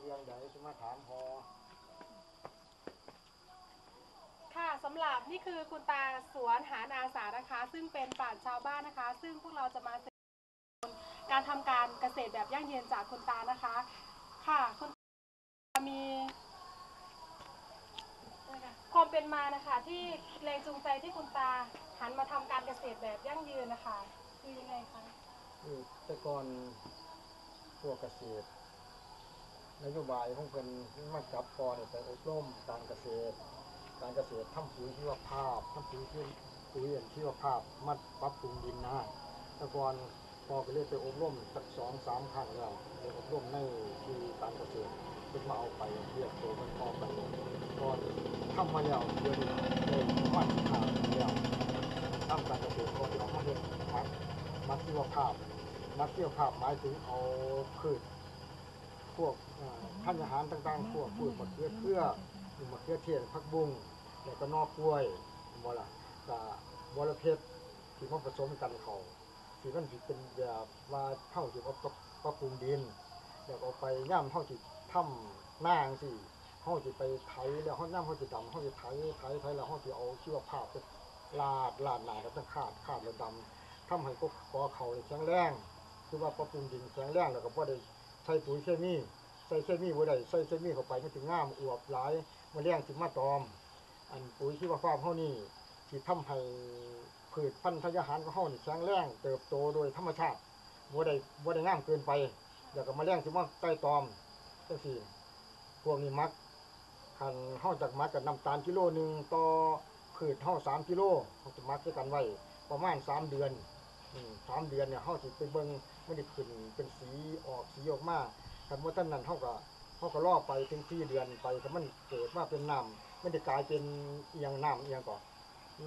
เรื่องใหญ่จะมาถามพอค่ะสำหรับนี่คือคุณตาสวนหารอาสานะคะ ซึ่งเป็นปราชญ์ชาวบ้านนะคะ ซึ่งพวกเราจะมาศึกษาการทำการเกษตรแบบยั่งยืนจากคุณตานะคะ ค่ะคุณตามีความเป็นมานะคะที่แรงจูงใจที่คุณตาหันมาทำการเกษตรแบบยั่งยืนนะคะ คือยังไงคะคือแต่ก่อนพวกเกษตร นโยบายของเพิ่นมาจับพอเนี่ยไปอบรมการเกษตร การเกษตรทำปุ๋ยชีวภาพทำปุ๋ยที่ปุ๋ยอันชีวภาพมาปรับปรุงดินนะต่ก่อนพอก็เลยไปอบรมสักสองสามครั้งแล้วไปอบรมในที่การเกษตรเพิ่นมาเอาไปเรียกตัวมันพอไปก่อนทำมาแล้วเดือนนี้ได้ประมาณสิบห้าปีแล้วทำการเกษตรก็เอามาเฮ็ดมักมักชีวภาพมักชีวภาพหมายถึงเอาพืช พวกท่านอาหารต่างๆ พวกพืชมะเขือเขือหรือมะเขือเทศผักบุ้งแล้วก็นอกกล้วยบ่ล่ะก็บรเพชรที่มาผสมกันเขาที่มันสิเป็นแบบว่าเฮาสิเอาปรับปรับปรุงดินแล้วก็เอาไปย่ำเฮาสิทำหน้าจังซี่เฮาสิไปไถแล้วเฮาย่ำเฮาสิดำเฮาสิไถไถไถแล้วเฮาสิเอาชีวภาไปลาดลาดหนาแล้วต้องขาดขาดแล้วดำทำให้ก็กอเขานี่แข็งแรงคือว่าปรับปรุงดินแข็งแรงแล้วก็บ่ได้ ใส่ปุ๋ยเคมีใส่เคมีบ่ได้ใส่เคมีเข้าไปมันถึงงามอวบหลายมาเลี้ยงสิมาตอม อันปุ๋ยที่ว่าฟาร์มเฮานี่สิทำให้พืชพันธุ์ทายาหารของเฮานี่แข็งแรงเติบโตโดยธรรมชาติบ่ได้บ่ได้งามเกินไปแล้วก็มาเลี้ยงสิมาใต้ตอมจังซี่พวกนี้มักคันเฮาจักมักกับน้ำตาลกิโลหนึ่งต่อพืชเฮา3กิโลเฮาจะมักด้วยกันไว้ประมาณ 3 เดือน อืมสามเดือนเนี่ยเฮาสิไปเบิ่งไม่ได้ขึ้นเป็นสีออกสีออกมาคันว่าท่านนั้นเท่ากับเขาก็ล่อไปถึงสี่เดือนไปถ้ามันเกิดมาเป็นน้ำไม่ได้กลายเป็นเอียงน้ำเอียงก่อน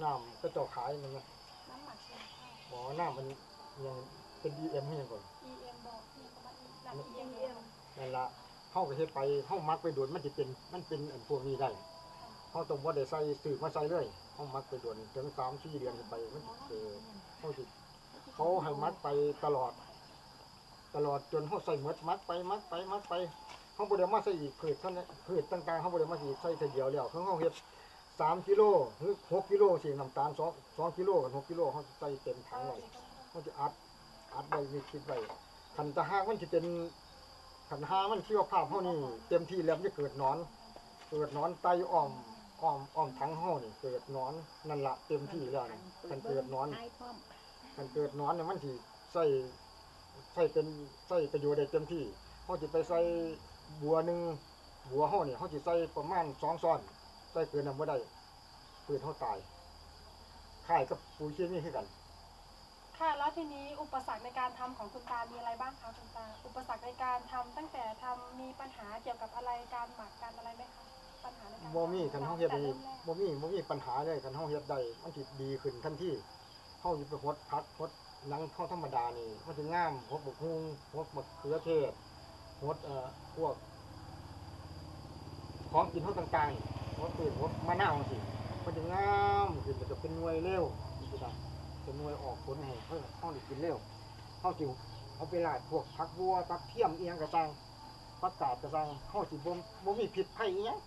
น้ำก็เจ้าขายมันนะน้ำหมักชีวภาพหมอน้ำมันเอียงเป็นดีเอ็มให้ยังก่อน EM บอกมีคำว่าน้ำ EM นั่นละเข้าไปเฮ็ดไปเข้ามักไปโดนมันจะเป็นมันเป็นอันพวกนี้ได้เขาต้องว่าได้ใส่สื่อมาใส่เลยเขามักไปโดนถึงสามสี่เดือนไปมันจะเกิดเขาสิ เขาให้มัดไปตลอด ตลอดจนเขาใส่หมดมัดไปมัดไปมัดไปเขาบริมาใส่อีกพืชเท่านั้นพืชต่างๆเขาบริมาใส่ใส่เดียวแล้วเขาเขาเฮ็ดสามกิโลหรือหกกิโลสิน้ำตาลสองสองกิโลกับหกกิโลเขาใส่เต็มถังไว้เขาจะอัดอัดไว้มีคิดไว้ขันตะหามันจะเป็นขันหามันชีวภาพเขานี่เต็มที่แล้วจะเกิดนอน เกิดนอนไตอ้อมอ้อมอ้อมถังเขานี่เกิดนอนนั่นละเต็มที่แล้วนี่ขันเกิดนอน มันเกิดหนอนเนี่ยมันสิใส่ใส่เป็นใส่ประโยชน์ได้เต็มที่เขาจะไปใส่บัวหนึ่งบัวเขาเนี่ยเขาจะใส่ประมาณสองซ้อนใส่เกินนั้นไม่ได้ปืนเขาตายค่ายกับปุ๋ยเคมีคือกัน ค่ะแล้วทีนี้อุปสรรคในการทำของคุณตา มีอะไรบ้างคะคุณตา อุปสรรคในการทำตั้งแต่ทำมีปัญหาเกี่ยวกับอะไรการหมักการอะไรไหมคะปัญหาในการบ่มีคันเฮาเฮ็ดแต่ได้ริ่มแรกบ่มีบ่มีปัญหาเลยคันเฮาเฮ็ดได้มันสิดีขึ้นทันที เฮาสิไปหดผักหดหนังเฮาธรรมดานี่มันสิงามหดบกฮุงหดมะเขือเทศหดเอ่อพวกของกินเฮาต่างๆหดพืชหดมะนาวจังซี่มันสิงามขึ้นมันจะเป็นหน่วยเร็วนี่สิครับเป็นหน่วยออกผลให้เฮาเฮาได้กินเร็วเฮาสิเอาไปลาดพวกผักบัวผักเทียมอีหยังก็สร้างผักกาดก็สร้างเฮาสิบ่บ่มีพิษภัยอีหยัง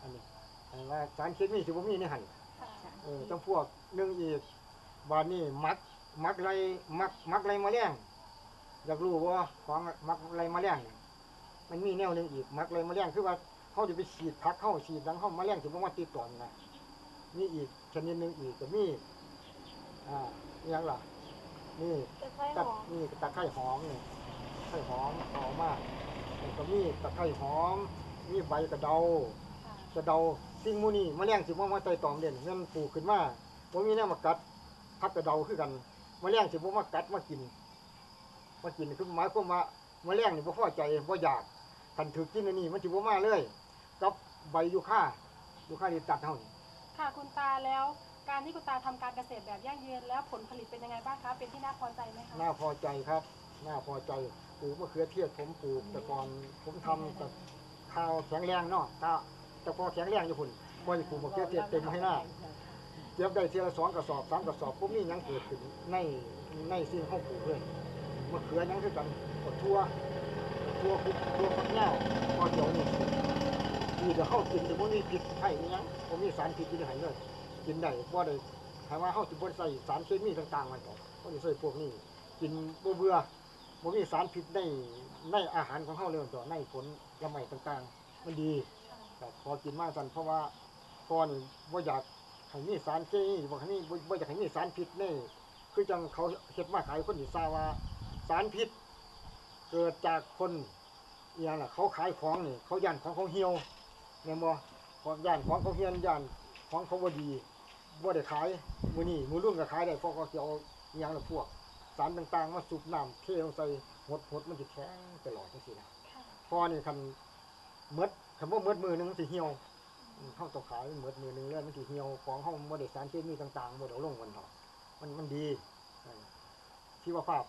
อันนี้อันว่าสารเคมีสิบ่มีในหันค่ะเออต้องพวกหนึ่งอีก บานนี้มักมักไรมักมักไรแมาแรงอยากรู้ว่าของมักไรแมาแรงเนี่ยมันมีแนวหนึงอีกมักไรแมาแรงคือว่าเขาจะไปฉีดพักเข้าฉีดหลังเข้าแมาแรงถึงว่าติดต่อมนะมีอีกชนิดหนึ่งอีกก็มีอ่าอหยังล่ะนี่จะค่อยหตัดอมนี่ตะไคร้หอมนี่ไคร้หอมหอมมากแล้วก็มีตะไคร้หอมมีใบกระเดาค่ะกระเดาสิ่งหมูนี่แมลงสิว่ามาไต่ตอมเด่นเงินปลูกขึ้นมาบ่มีแนวมากัด พักกระเดาคือกันแมลงสิบ่มากัดมากินมากินคือหมายความว่าแมลงนี่บ่พอใจบ่อยากคันถือกินอันนี้มันสิบ่มาเลยกับใบยูคายูคาที่ตัดเฮานี่ค่ะคุณตาแล้วการที่คุณตาทำการเกษตรแบบยั่งยืนแล้วผลผลิตเป็นยังไงบ้างคะเป็นที่น่าพอใจไหมคะน่าพอใจครับน่าพอใจปลูกมะเขือเทศผมปลูกแต่ก่อนผมทำแต่ข้าวแข็งแรงเนาะถ้าแต่พอแข็งแรงอยู่พุ่นก็จะปลูกมะเขือเทศเต็มให้หน้าเก็บได้เทีละสองกระสอบสามกระสอบปุ๊บนี่ยังเกิดขึ้นในในสิ่งห้องปลูกเลยมะเขือยังคือกันกดทั่วทั่วคุกทั่วฟักเน่พอเดี๋ยวนี่คือจะเข้ากินแต่พว่ามีพิษให้นี่ยังผมมีสารพิษที่ไหนเลยกินได้บ่ได้ถามว่าเข้าจะบ่ได้ใส่สารเคมีต่างๆมันต่อก็จะใส่พวกนี้กินบ่เบื่อบ่มีสารพิษในในอาหารของเฮาเลยต่อในผลละไม้ต่างๆ มันดีครับพอกินมากสันเพราะว่าพอนี่บ่อยาก ให้มีสารเคมีบ่ให้มีบ่บ่อยากให้มีสารพิษนี่คือจังเขาเฮ็ดมาขายคนที่ทราบว่า สารพิษ เกิดจากคนอหย่างล่ะเขาขายของนี่เขาย่านของเขาเหี่ยวแม่นบ่ของย่านของเขาเหี่ยนย่านของเขาบ่ดีบ่ได้ขายมื้อนี้มื้อรุ่นก็ขายได้เพราะเขาสิเอาอหย่างละพวก สารต่างๆมาสูบน้ำเทลงใส่หดหดมันจะแข็งตลอดจังซี่นะพอนี่คันเมดคำว่าเมดมือหนึงมันสิเหี่ยวอืม เฮาต้อขายเหมือดมือหนึ่งแล้วมันสิเหี่ยวของเฮาบ่ได้สารเคมีต่างๆบ่ได้เอาลงมันเนาะมันมันดีชีวภาพ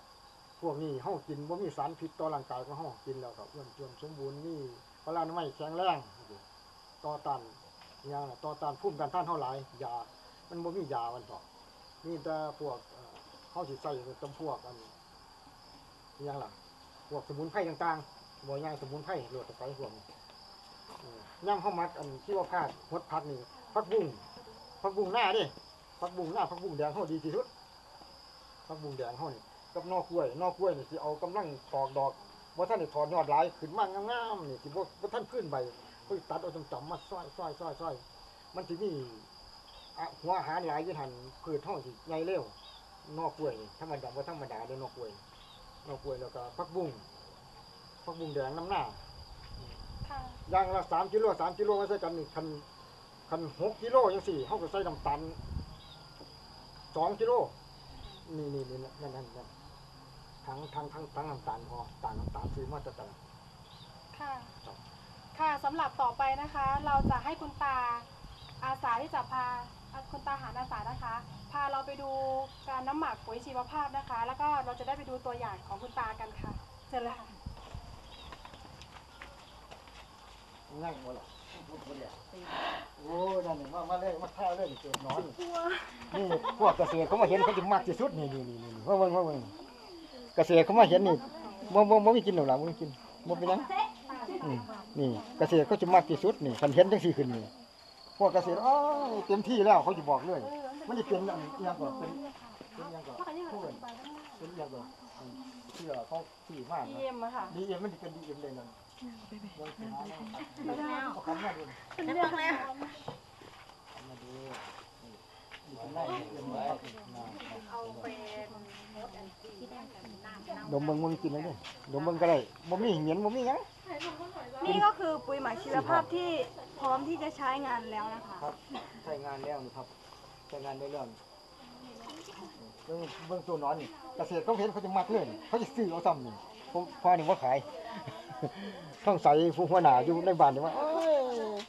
พวกนี้เฮากินบ่มีสารพิษต่อร่างกายของเฮากินแล้วก็อ้วนจวนสมบูรณ์มีพลานามัยแข็งแรงต่อต้านย่างน่ะต่อต้านภูมิต้านท่านเฮาหลายยา มันบ่มียามันต่อกมีแต่พวกเอ่อเขาสิใส่จำพวกอันอิหยังล่ะพวกสมุนไพรต่างๆบ่ย่างสมุนไพรหลดตะไคร้พวกนี้ ย่ำเข้ามัดอันที่ว่าพาดหดผักนี่ผักบุ้งผักบุ้งหน้าดิผักบุ้งหน้าผักบุ้งแดงเขาดีที่สุดผักบุ้งแดงเขานี่กับนอกกล้วย นอกกล้วยนี่สิเอากำลังถอกดอกว่าท่านได้ถอดยอดหลายขึ้นมางามๆนี่สิบ่บ่ท่านพื้นใบเพิ่ตัดเอาจำๆมาซอยซอยซอยซอยมันสิมีหัวอาหารหลายยู่หันพืชเฮาสิใหญ่เร็วนอกกล้วยนี่ธรรมดาว่าธรรมดาเลยนอกกล้วยนอกกล้วยแล้วก็ผักบุ้งผักบุ้งแดงน้ำหน้า ย่างละสามกิโลสามกิโลมาใส่กันนี่คันคันหกกิโลยังสี่เขาก็ใส่น้ำตาลสองกิโลนี่นี่นี่นั่นนั่นนั่นทั้งทั้งทั้งทั้งน้ำตาลพอตาลน้ำตาลซื้อมาจากตลาดค่ะครับค่ะสำหรับต่อไปนะคะ เราจะให้คุณตาอาสาที่จะพาอะคุณตาหารอาสานะคะ พาเราไปดูการน้ำหมักปุ๋ยชีวภาพนะคะ แล้วก็เราจะได้ไปดูตัวอย่างของคุณตากันค่ะเชิญเลยค่ะ ง่ายหมดหรอกโอ้ยนั่นนี่มามาเลยมาท่าเลยนี่เกิดนอนนี่พวกเกษตรเขามาเห็นเขาจะมากที่สุดนี่นี่นี่นี่ว่าเบิ่งว่าเบิ่งเกษตรเขามาเห็นนี่บ่บ่บ่มีกินหรอกล่ะบ่มีกินบ่เป็นหยังอืมนี่เกษตรเขาจะมากที่สุดนี่คันเห็นจังซี่ขึ้นนี่พวกเกษตรอ้าวเต็มที่แล้วเขาจะบอกเลย มันจะเป็นอันอิหยังก่อนเป็นเป็นอิหยังก่อนพูดเป็นอิหยังก่อนอันเชื่อเขาที่มากนะเยี่ยมอะค่ะดีเอ็มมันจะเป็นดีเอ็มเลยนั่น ดมเมครับเอาไปดมเบิ่งมึงกินแล้วเด้ดมเบิ่งก็ได้บ่มีเหม็นบ่มีหยังนี่ก็คือปุ๋ยหมักชีวภาพที่พร้อมที่จะใช้งานแล้วนะคะครับใช้งานแล้วนี่ครับใช้งานได้แล้วนี่เบิ่งเบิ่งตัวนอนนี่เกษตรเขาเห็นเขาจะมักเลยนี่เขาจะซื้อเอาซ้ำนี่ผมพอนี่ว่าขาย ต้องใส่ผู้หัวหน้าอยู่ในบ้านนี่ว่าเอ้ย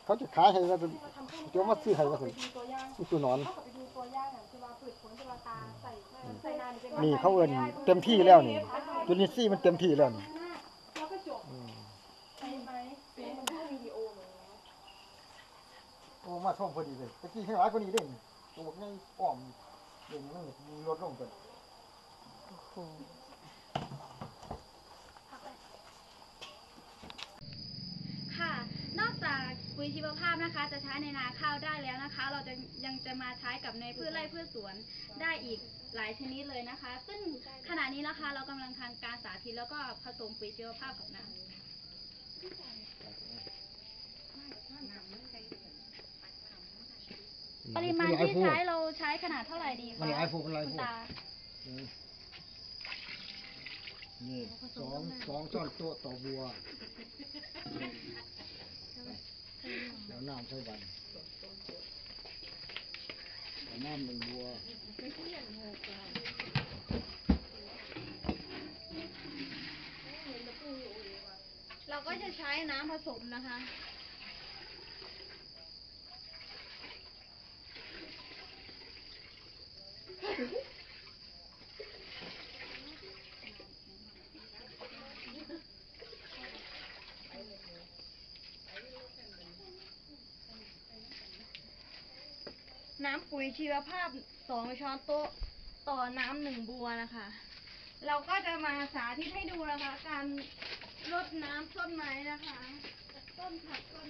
เขาจะขายให้ว่าจะจะมาซื้อให้ว่าสิดูตัวอย่างนี่ตัวนอนเขาก็ไปดูตัวอย่างอย่างที่ว่าพืชผลที่ว่าตาใส่ใส่นานเป็นนี่เขาเอิ้นเต็มที่แล้วนี่จุลินทรีย์มันเต็มที่แล้วนี่แล้วก็จบอืมใช่ไหมเป็นเหมือนพวกวิดีโอเหมือนกันโอ้มาท่วมพอดีเลยตะกี้ให้หลายกว่านี้เด้นี่ตัวบอกไงอ้อมเดี๋ยวนี้มันลดลงกันค่ะ นอก จากปุ๋ยชีวภาพนะคะ จะใช้ในนาข้าวได้แล้วนะคะ เราจะยังจะมาใช้กับในพืชไร่พืชสวนได้อีกหลายชนิดเลยนะคะ ซึ่งขณะนี้นะคะเรากำลังทำการสาธิตแล้วก็ผสมปุ๋ยชีวภาพกับน้ำปริมาณที่ใช้เราใช้ขนาดเท่าไหร่ดีคะมันหลายพวกมันหลายคุพณวกตานี่สองสองช้อนโต๊ะต่อบัว แล้วน้ำใส่บันน้ำหนึ่งบัวเราก็จะใช้น้ำผสมนะคะ ปุ๋ยชีวภาพสองช้อนโต๊ะต่อน้ำหนึ่งบัวนะคะ เราก็จะมาสาธิตให้ดูนะคะ การรดน้ำต้นไม้นะคะ ต้นผักต้น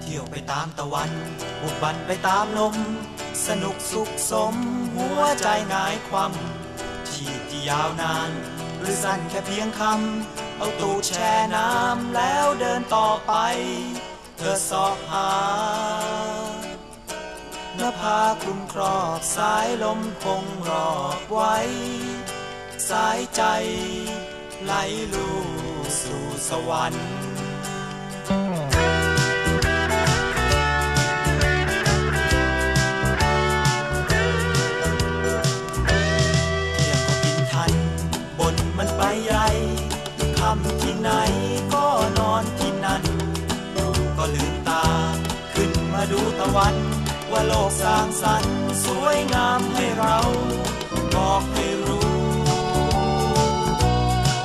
เที่ยวไปตามตะวันบุกบันไปตามลม สนุกสุขสม หัวใจหงายความชีพที่ยาวนาน หรือสั้นแค่เพียงคำ เอาตูดแช่น้ำแล้วเดินต่อไป เธอสอบหาหน้าผาคลุมครอบสายลมคงรอบไว้ สายใจไหลลู่สู่สวรรค์ วรรค์ว่าโลกสร้างสรรค์สวยงามให้เราบอกให้รู้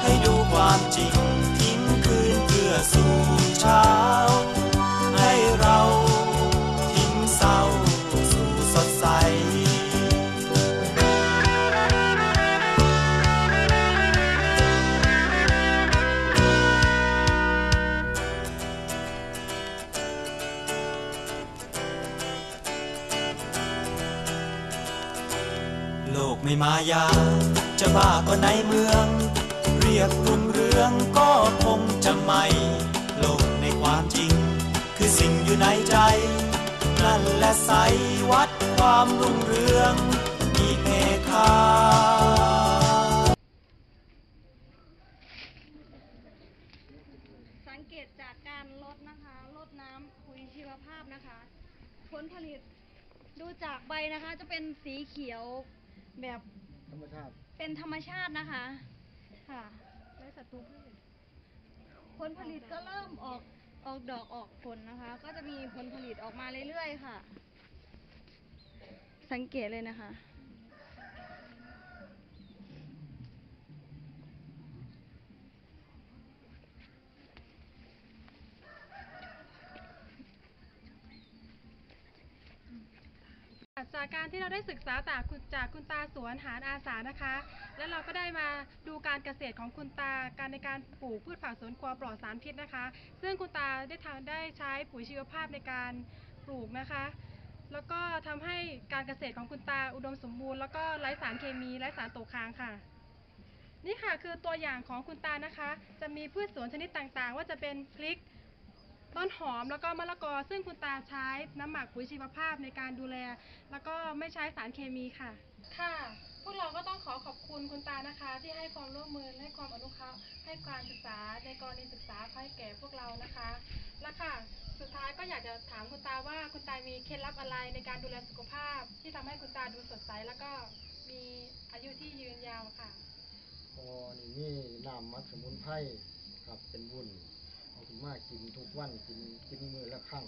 ให้ดูความจริงทิ้งคืนเพื่อสู่ายา จะบ้าก็ในเมือง เรียกรุ่งเรืองก็คงจะไม่ โลกในความจริง คือสิ่งอยู่ในใจ นั่นแหละใสวัดความรุ่งเรือง มีเพคาสังเกตจากการลดนะคะลดน้ำปุ๋ยชีวภาพนะคะ ผลผลิตดูจากใบนะคะจะเป็นสีเขียวแบบ ธรรมชาติ เป็นธรรมชาตินะคะ ค่ะผลผลิตก็เริ่มออกออกดอกออกผลนะคะ ก็จะมีผลผลิตออกมาเรื่อยๆค่ะ สังเกตเลยนะคะ จากการ ที่เราได้ศึกษาจากคุณจากคุณตาสวนหารอาสานะคะ แล้วเราก็ได้มาดูการเกษตรของคุณตาการในการปลูกพืชผักสวนครัวปลอดสารพิษนะคะ ซึ่งคุณตาได้ทำได้ใช้ปุ๋ยชีวภาพในการปลูกนะคะ แล้วก็ทำให้การเกษตรของคุณตาอุดมสมบูรณ์แล้วก็ไร้สารเคมีไร้สารตกค้างค่ะ นี่ค่ะคือตัวอย่างของคุณตานะคะ จะมีพืชสวนชนิดต่างๆ ว่าจะเป็นพริก ต้นหอมแล้วก็มะละกอ ซึ่งคุณตาใช้น้ำหมักปุ๋ยชีวภาพในการดูแล แล้วก็ไม่ใช้สารเคมีค่ะ ค่ะ พวกเราก็ต้องขอขอบคุณคุณตานะคะ ที่ให้ความร่วมมือและให้ความอนุเคราะห์ให้การศึกษาในกรณีศึกษาให้แก่พวกเรานะคะและค่ะ สุดท้ายก็อยากจะถามคุณตาว่าคุณตามีเคล็ดลับอะไรในการดูแลสุขภาพ ที่ทำให้คุณตาดูสดใสแล้วก็มีอายุที่ยืนยาวค่ะพอนี่นี่น้ำมักสมุนไพรครับเป็นวุ้น เอาขึ้นมากินทุกวันกินกินมือละครั้ง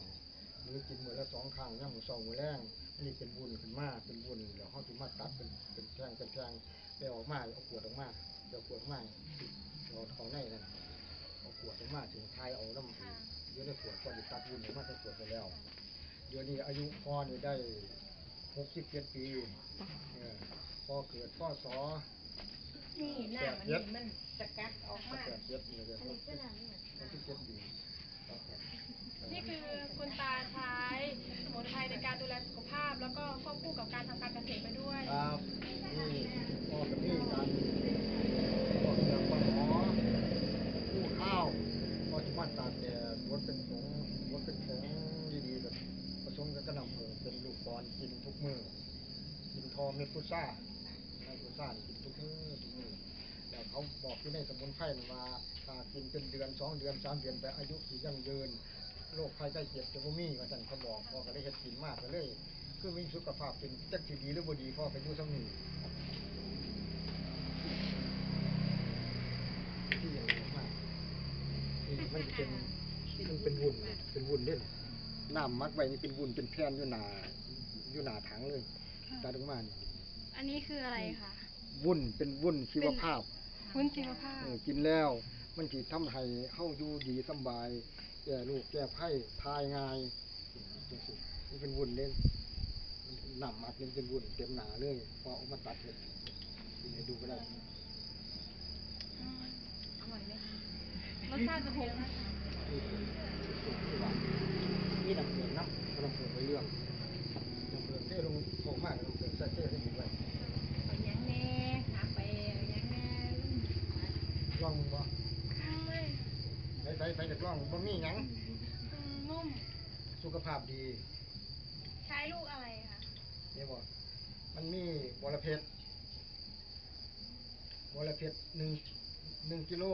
หรือกินมือละสองครั้งย่ำมือสองมือแรงอันนี้เป็นวุ้นขึ้นมาเป็นวุ้นเดี๋ยวเขาถึงมาตัดเป็นเป็นแท่งเป็นแท่งไปออกมาเอาขวดออกมาเดี๋ยวขวดออกมาติดเอาของในนั่นเอาขวดออกมาถึงทายเอาน้ำค่ะเดี๋ยวในขวดก็ได้ตัดวุ้นออกมาจากขวดไปแล้ว เดี๋ยวนี้อายุพ่อนี่ได้หกสิบเจ็ดปีพ่อเกิดพ่อสอนี่หน้ามันมันสกัดออกมาแปดเจ็ดนี่เลยหกสิบเจ็ดปี นี่คือคุณตาใช้สมุนไพรในการดูแลสุขภาพ แล้วก็ควบคู่กับการทำการเกษตรไปด้วย ครับนี่พ่อกับพี่กันพ่อเกิดพ่อหมอผู้ข้าวพ่อจะมาตากแดดวดเป็นผงวดเป็นผงดีๆแบบผสมกับกระหน่ำผงเป็นลูกบอลกินทุกมื้อกินทอเม็ดพุทราเม็ดพุทรานี่กินทุกมื้อทุกมื้อ แล้วเขาบอกที่ในสมุนไพ รน่ะว่าถ้ากินเป็นเดือนสองเดือนสามเดือนไปอายุสิยั่งยืนโรคภัยไข้เจ็บจะบ่มีว่าซั่นเขาบอกพ่อก็เลยเฮ็ดกินมากก็เลย คือมีสุขภาพเป็นจักสิดีหรือบ่ดีพ่อก็อยู่ซ้ำนี้ที่อย่างนี้มากนี่มันจะเป็นมันเป็นวุ่นเป็นวุ่นเล่นน้ำมักไว้นี่เป็นวุ่นเป็นแผ่นอยู่หน้าอยู่หน้าถังเลยตาดออกมานี่อันนี้คืออะไรคะ วุ่นเป็นวุ่นชีวภาพ วุ้นชีวภาพ เออกินแล้ว มันสิทำให้เฮาอยู่ดีสำบายแก่ลูกแก่ไผ่ทายง่ายจังซี่มันเป็นวุ่นเล่นน้ำมักนี่เป็นวุ่นเต็มหนาเลยพอเอามาตัดเลยกินให้ดูก็ได้รสชาติจะหกนะคะนี่เป็นสูตรที่หวานมีน้ำเกลือน้ำเอาน้ำเกลือไปเรื่องน้ำเกลือเทลงโคมากน้ำเกลือใส่เทให้ดีไว้ ลองมึงบ่ไม่ใส่ใส่ใส่จากลองบ่มีหยังนุ่ม สุขภาพดีใช้ลูกอะไรคะนี่บ่มันมีบรเพชรบรเพชรหนึ่งหนึ่งกิโล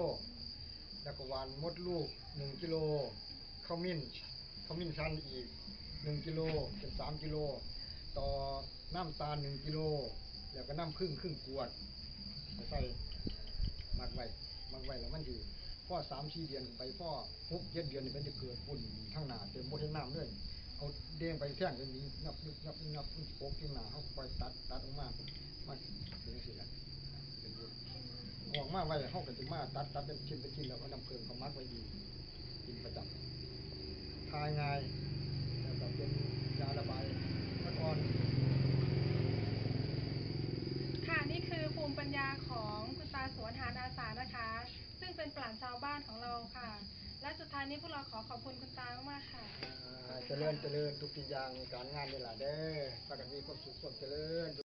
แล้วก็หวานมดลูกหนึ่งกิโลข้าวมิ้นข้าวมิ้นชันอีกหนึ่งกิโลเป็นสามกิโลต่อน้ำตาลหนึ่งกิโลแล้วก็น้ำผึ้งครึ่งขวดไปใส่หมักไว้ห มักไว้แล้วมันดีพ่อสามสี่เดือนไปพ่อหกเจ็ดเดือนนี่มันจะเกิดฝุ่นข้างหน้าเต็มบนน้ำเลยเอาเด้งไปแท่งเป็นนี้นับนับนับนับโป๊กที่หนาเขาไปตัดตัดออกมามาเป็นสิละเป็นบุญออกมาไว้เขาก็จะมาตัดตัดเป็นชิ้นเป็นชิ้นแล้วก็นำเพลิงเขามัดไว้ดีกินประจำทายง่ายแล้วก็เป็นยาระบายละอ่อนค่ะนี่คือภูมิปัญญาของาสวนหานอาสานะคะ ซึ่งเป็นปราชญ์ชาวบ้านของเราค่ะ และสุดท้ายนี้พวกเราขอขอบคุณคุณตามากๆค่ะ อ่าเจริญเจริญทุกสิ่งอย่างการงานนี่แหละเด้อประกันมีความสุขความเจริญ